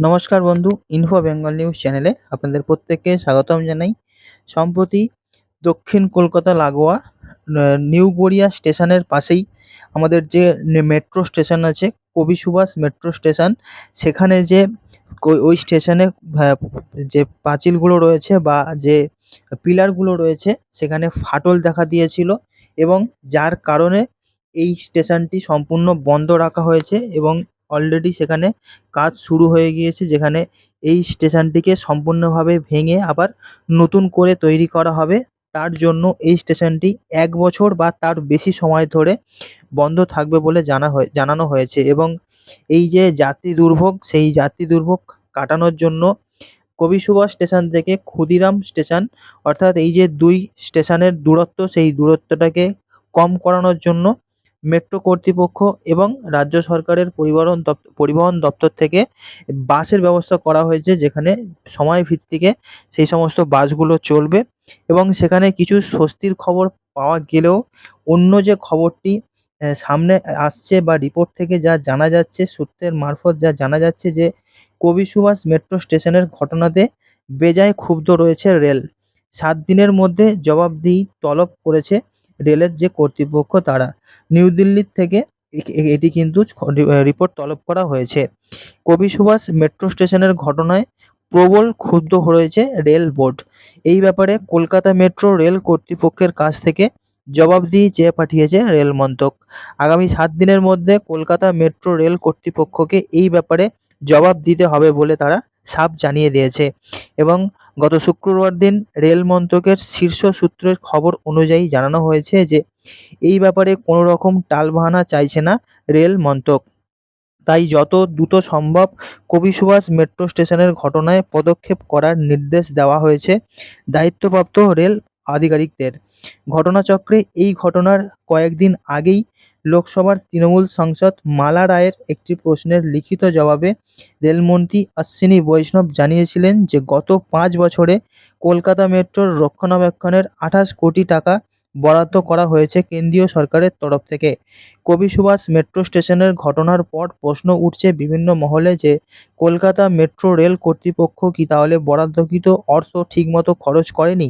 নমস্কার বন্ধু info Bengal news চ্যানেলে আপনাদের প্রত্যেককে স্বাগতম জানাই। সম্প্রতি দক্ষিণ কলকাতা লাগোয়া নিউ গড়িয়া স্টেশনের পাশেই আমাদের যে মেট্রো স্টেশন আছে, কবি সুভাষ মেট্রো স্টেশন সেখানে যে ওই স্টেশনে যে পাঁচিলগুলো রয়েছে বা যে পিলারগুলো রয়েছে, সেখানে ফাটল দেখা দিয়েছিল এবং যার কারণে এই স্টেশনটি সম্পূর্ণ বন্ধ রাখা হয়েছে এবং অলরেডি সেখানে কাজ শুরু হয়ে গিয়েছে, যেখানে এই স্টেশনটিকে সম্পূর্ণভাবে ভেঙে আবার নতুন করে তৈরি করা হবে। তার জন্য এই স্টেশনটি এক বছর বা তার বেশি সময় ধরে বন্ধ থাকবে বলে জানা হয়ে, জানানো হয়েছে এবং এই যে যাত্রী দুর্ভোগ, সেই যাত্রী দুর্ভোগ কাটানোর জন্য কবি সুভাষ স্টেশন থেকে ক্ষুদিরাম স্টেশন, অর্থাৎ এই যে দুই স্টেশনের দূরত্ব, সেই দূরত্বটাকে কম করানোর জন্য মেট্রো কর্তৃপক্ষ এবং রাজ্য সরকারের পরিবহন দপ্তর পরিবহন দপ্তর থেকে বাসের ব্যবস্থা করা হয়েছে যেখানে সময় ভিত্তিকে সেই সমস্ত বাসগুলো চলবে এবং সেখানে কিছু স্বস্তির খবর পাওয়া গেলেও অন্য যে খবরটি সামনে আসছে বা রিপোর্ট থেকে যা জানা যাচ্ছে, সূত্রের মারফত যা জানা যাচ্ছে যে কবি সুভাষ মেট্রো স্টেশনের ঘটনাতে বেজায় ক্ষুব্ধ রয়েছে রেল। সাত দিনের মধ্যে জবাবদিহি তলব করেছে রেলের যে কর্তৃপক্ষ তারা। নিউ দিল্লির থেকে এটি কিন্তু রিপোর্ট তলব করা হয়েছে। কবি সুভাষ মেট্রো স্টেশনের ঘটনায় প্রবল ক্ষুব্ধ হয়েছে রেল বোর্ড। এই ব্যাপারে কলকাতা মেট্রো রেল কর্তৃপক্ষের কাছ থেকে জবাবদিহি চেয়ে পাঠিয়েছে রেল মন্ত্রক। আগামী সাত দিনের মধ্যে কলকাতা মেট্রো রেল কর্তৃপক্ষকে এই ব্যাপারে জবাব দিতে হবে বলে তারা সাফ জানিয়ে দিয়েছে এবং গত শুক্রবার দিন রেল মন্ত্রকের শীর্ষ সূত্রের খবর অনুযায়ী জানানো হয়েছে যে, এই ব্যাপারে কোনো রকম টালবাহানা চাইছে না রেল মন্ত্রক। তাই যত দ্রুত সম্ভব কবি সুভাষ মেট্রো স্টেশনের ঘটনায় পদক্ষেপ করার নির্দেশ দেওয়া হয়েছে দায়িত্বপ্রাপ্ত রেল আধিকারিকদের। ঘটনাচক্রে এই ঘটনার কয়েকদিন আগেই লোকসভার তৃণমূল সাংসদ মালা রায়ের একটি প্রশ্নের লিখিত জবাবে রেলমন্ত্রী অশ্বিনী বৈষ্ণব জানিয়েছিলেন যে, গত পাঁচ বছরে কলকাতা মেট্রোর রক্ষণাবেক্ষণের আঠাশ কোটি টাকা বরাদ্দ করা হয়েছে কেন্দ্রীয় সরকারের তরফ থেকে। কবি সুভাষ মেট্রো স্টেশনের ঘটনার পর প্রশ্ন উঠছে বিভিন্ন মহলে যে, কলকাতা মেট্রো রেল কর্তৃপক্ষ কি তাহলে বরাদ্দকৃত অর্থ ঠিকমতো খরচ করেনি?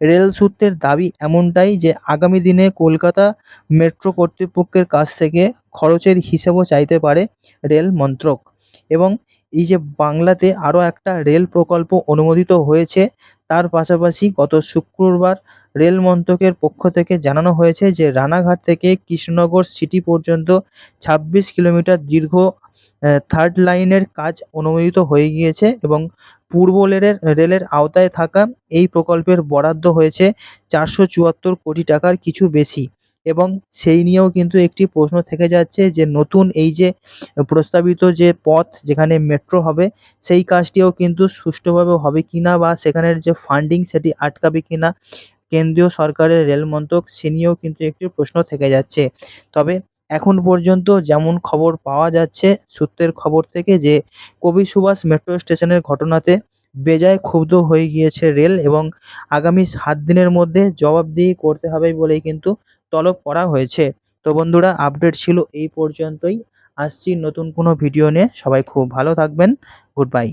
রেল সূত্রের দাবি এমনটাই যে, আগামী দিনে কলকাতা মেট্রো কর্তৃপক্ষের কাছ থেকে খরচের হিসেবও চাইতে পারে রেল মন্ত্রক। এবং এই যে বাংলাতে আরও একটা রেল প্রকল্প অনুমোদিত হয়েছে, তার পাশাপাশি গত শুক্রবার রেল মন্ত্রকের পক্ষ থেকে জানানো হয়েছে যে রানাঘাট থেকে কৃষ্ণনগর সিটি পর্যন্ত ছাব্বিশ কিলোমিটার দীর্ঘ থার্ড লাইনের কাজ অনুমোদিত হয়ে গিয়েছে এবং পূর্ব রেলের রেলের আওতায় থাকা এই প্রকল্পের বরাদ্দ হয়েছে চারশো চুয়াত্তর কোটি টাকার কিছু বেশি। এবং সেই নিয়েও কিন্তু একটি প্রশ্ন থেকে যাচ্ছে যে নতুন এই যে প্রস্তাবিত যে পথ যেখানে মেট্রো হবে, সেই কাজটিও কিন্তু সুষ্ঠুভাবে হবে কি না বা সেখানের যে ফান্ডিং সেটি আটকাবে কি না কেন্দ্রীয় সরকারের রেল মন্ত্রক, সে নিয়েও কিন্তু একটি প্রশ্ন থেকে যাচ্ছে। তবে এখন পর্যন্ত যেমন খবর পাওয়া যাচ্ছে, সূত্রের খবর থেকে যে কবি সুভাষ মেট্রো স্টেশনের ঘটনাতে বেজায় ক্ষুব্ধ হয়ে গিয়েছে রেল এবং আগামী সাত দিনের মধ্যে জবাবদিহি করতে হবে বলেই কিন্তু তলব করা হয়েছে। তো বন্ধুরা আপডেট ছিল এই পর্যন্তই। আসছি নতুন কোনো ভিডিও নিয়ে। সবাই খুব ভালো থাকবেন। Good bye